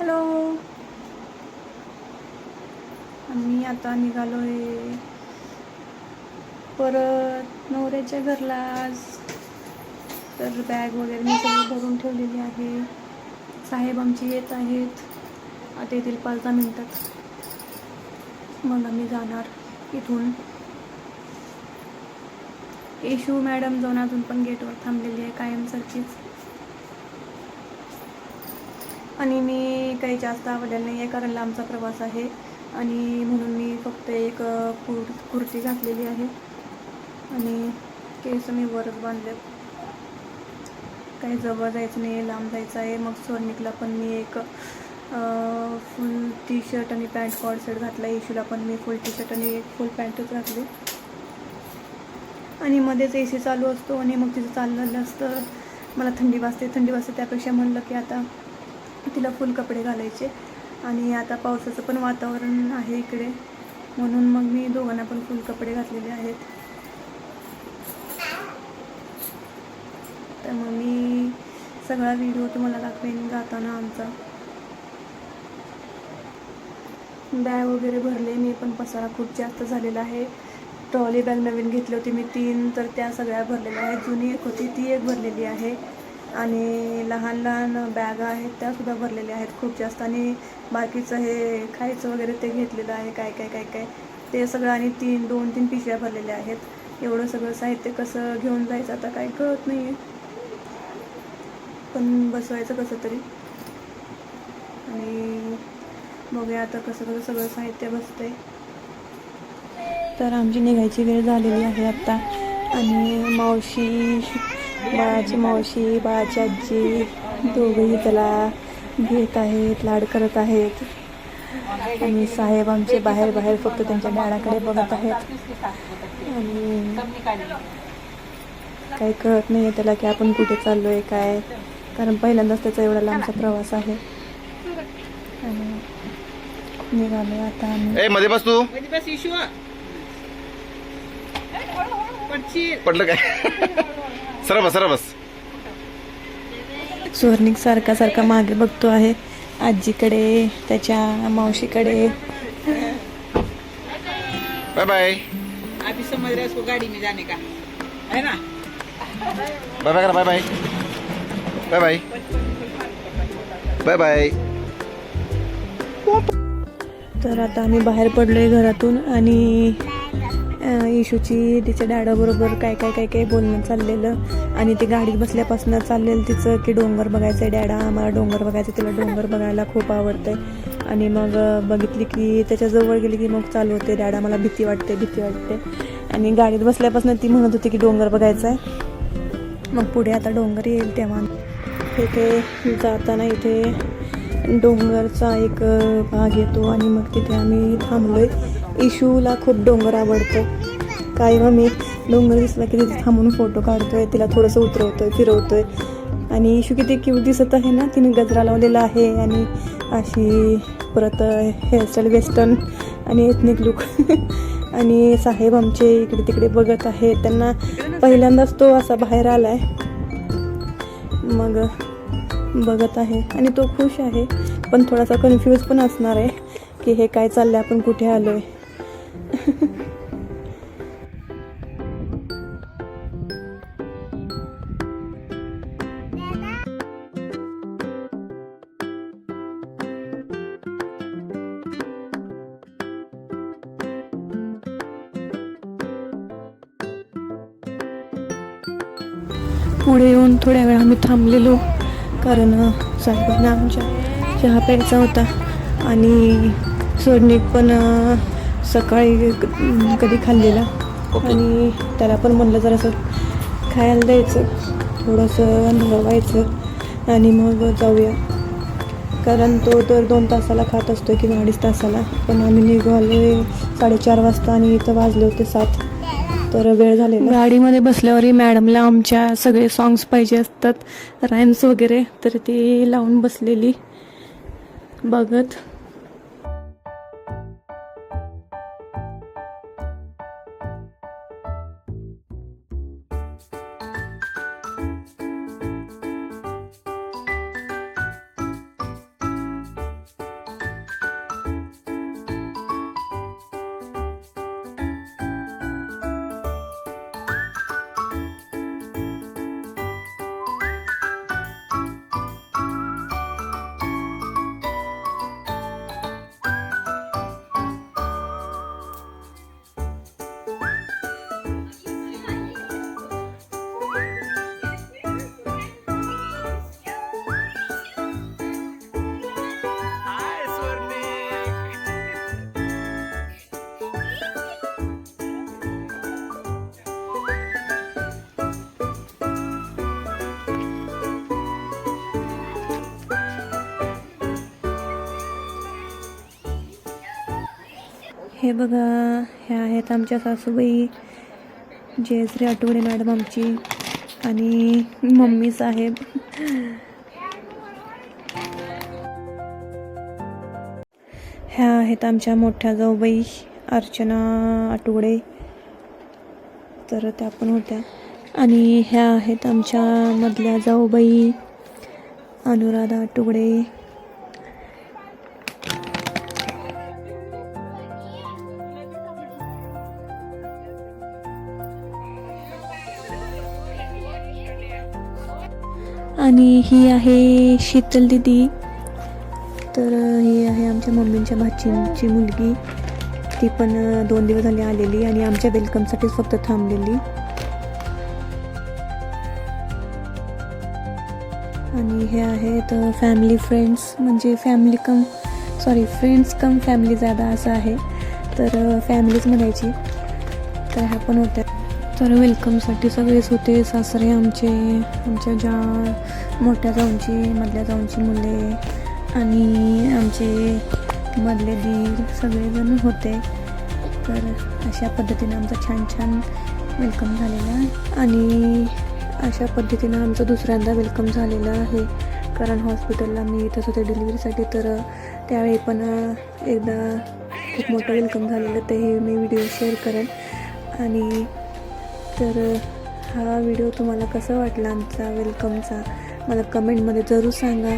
Hello. आम्ही आता निघालो आहे परत नवऱ्याच्या घरला आज तर बॅग वगैरे मी सगळी भरून ठेवलेली आहे. साहेब आमची येत आहेत. आता येतील पाच दहा मिनटात. मग आम्ही जाणार इथून. येशू मॅडम जाऊन अजून पण गेटवर थांबलेली आहे कायमसारखीच. आणि मी काही जास्त आवडलेलं नाही आहे कारण लांबचा प्रवास आहे. आणि म्हणून मी फक्त एक कुर कुर्ती घातलेली आहे. आणि केस मी वरच बांधले. काही जवळ जायचं नाही लांब जायचं आहे. मग स्वर्णिकला पण मी एक फुल टी शर्ट आणि पॅन्ट कॉड शर्ट घातला. इशूला पण मी फुल टी शर्ट आणि एक फुल पॅन्टच घातली. आणि मध्येच ए सी चालू असतो आणि मग तिचं चाललेलं असतं मला थंडी वाजते. थंडी वाजते त्यापेक्षा म्हणलं की आता तिला फुल कपडे घालायचे. आणि आता पावसाचं पण वातावरण आहे इकडे. म्हणून मग मी दोघांना पण फुल कपडे घातलेले आहेत. तर मग मी सगळा व्हिडिओ तुम्हाला दाखवेन जाताना आमचा. बॅग वगैरे भरले मी पण पसारा खूप जास्त झालेला आहे. ट्रॉली बॅग नवीन घेतली होती मी तीन तर त्या सगळ्या भरलेल्या आहेत. जुनी एक होती ती एक भरलेली आहे. आणि लहान लहान बॅगा आहेत त्यासुद्धा भरलेल्या आहेत खूप जास्त. आणि बाकीचं हे खायचं वगैरे ते घेतलेलं आहे काय काय काय काय. ते सगळं आणि तीन दोन तीन पिशव्या भरलेल्या आहेत. एवढं सगळं साहित्य कसं घेऊन जायचं आता काही कळत नाही आहे पण बसवायचं कसं तरी. आणि बघूया आता कसं कसं सगळं साहित्य बसतंय. तर आमची निघायची वेळ झालेली आहे आत्ता आणि मावशी बाळाची मावशी बाळाची आजी दोघंही त्याला घेत आहेत लाड करत आहेत. आणि साहेब आमचे बाहेर बाहेर फक्त त्यांच्या डाळाकडे बघत आहेत. आणि काही कळत नाही आहे त्याला की आपण कुठे चाललो आहे काय? कारण पहिल्यांदाच त्याचा एवढा लांबचा प्रवास आहे. आणि निघालो आता आम्ही. मध्ये बस तू. पडलं काय? सरळ बस सरळ बस सुवर्णिक सारखा सारखा मागे बघतो आहे. आजीकडे त्याच्या मावशीकडे. Bye bye. अभी समझ रहे उसको गाड़ी में जाने का? है ना? बाय बाय करा bye bye. Bye bye. Bye bye. तर आता आम्ही बाहेर पडलोय घरातून आणि इशूची तिच्या डॅडाबरोबर काय काय काय काय बोलणं चाललेलं आणि ती गाडीत बसल्यापासून चाललेलं तिचं की डोंगर बघायचं आहे डॅडा आम्हाला डोंगर बघायचं तिला डोंगर बघायला खूप आवडतंय. आणि मग बघितली की त्याच्याजवळ गेली की मग चालू होते डॅडा मला भीती वाटते भीती वाटते. आणि गाडीत बसल्यापासून ती म्हणत होती की डोंगर बघायचं आहे मग पुढे आता डोंगर येईल तेव्हा. तिथे जाताना इथे डोंगरचा एक भाग येतो आणि मग तिथे आम्ही थांबलो आहे इशूला खूप डोंगर आवडतो. काय मग मी? डोंगर दिसला की तिथे थांबून फोटो काढतोय तिला थोडंसं उतरवतोय फिरवतोय. आणि इशू किती क्यूट दिसत आहे ना तिने गजरा लावलेला आहे आणि अशी परत हेअरस्टाईल वेस्टर्न आणि एथनिक लुक आणि साहेब आमचे इकडे तिकडे बघत आहे त्यांना पहिल्यांदाच तो असा बाहेर आला आहे मग बघत आहे. आणि तो खुश आहे. पण थोडासा कन्फ्यूज पण असणार आहे की हे काय चाललंय आपण कुठे आलो आहे पुढे येऊन थोड्या वेळा आम्ही थांबलेलो कारण साहेबांना आमच्या चहा प्यायचा होता आणि सोडणीत पण सकाळी क- कधी खाल्लेला. आणि त्याला पण म्हणलं जरासं खायला द्यायचं थोडंसं नरवायचं आणि मग जाऊया. कारण तो तर दोन तासाला खात असतो किंवा अडीच तासाला. पण आम्ही निघालो साडेचार वाजता आणि इथं वाजले होते सात. तर वेळ झालेला. गाडीमध्ये बसल्यावरही मॅडमला आमच्या सगळे सॉंग्स पाहिजे असतात राईम्स वगैरे तर ती लावून बसलेली. बघत. हे बघा ह्या आहेत आमच्या सासूबाई जयश्री आठवडे मॅडम आमची आणि मम्मी साहेब. ह्या आहेत आमच्या मोठ्या जाऊबाई अर्चना आठवडे. तर त्या पण होत्या. आणि ह्या आहेत आमच्या मधल्या जाऊबाई अनुराधा आठवडे. आणि ही आहे शीतल दिदी. तर ही आहे आमच्या मम्मींच्या भाचींची मुलगी. ती पण दोन दिवस झाले आलेली आणि आमच्या वेलकमसाठीच फक्त थांबलेली. आणि हे आहेत फॅमिली फ्रेंड्स म्हणजे family cum sorry friends cum family ज्यादा असं आहे. तर फॅमिलीच म्हणायची. तर ह्या पण होत्या. तर वेलकमसाठी सगळेच होते सासरे आमचे आमच्या ज्या मोठ्या जाऊंची मधल्या जाऊंची मुले आणि आमचे मधले दीर सगळेजण होते. तर अशा पद्धतीनं आमचं छान छान वेलकम झालेलं आहे. आणि अशा पद्धतीनं आमचं दुसऱ्यांदा वेलकम झालेलं आहे. कारण हॉस्पिटलला मी येतच होते डिलिव्हरीसाठी तर त्यावेळी पण एकदा खूप मोठं वेलकम झालेलं ते हे मी व्हिडिओ शेअर करेन. आणि तर हा व्हिडिओ तुम्हाला कसा वाटला आमचा? वेलकमचा मला कमेंटमध्ये जरूर सांगा.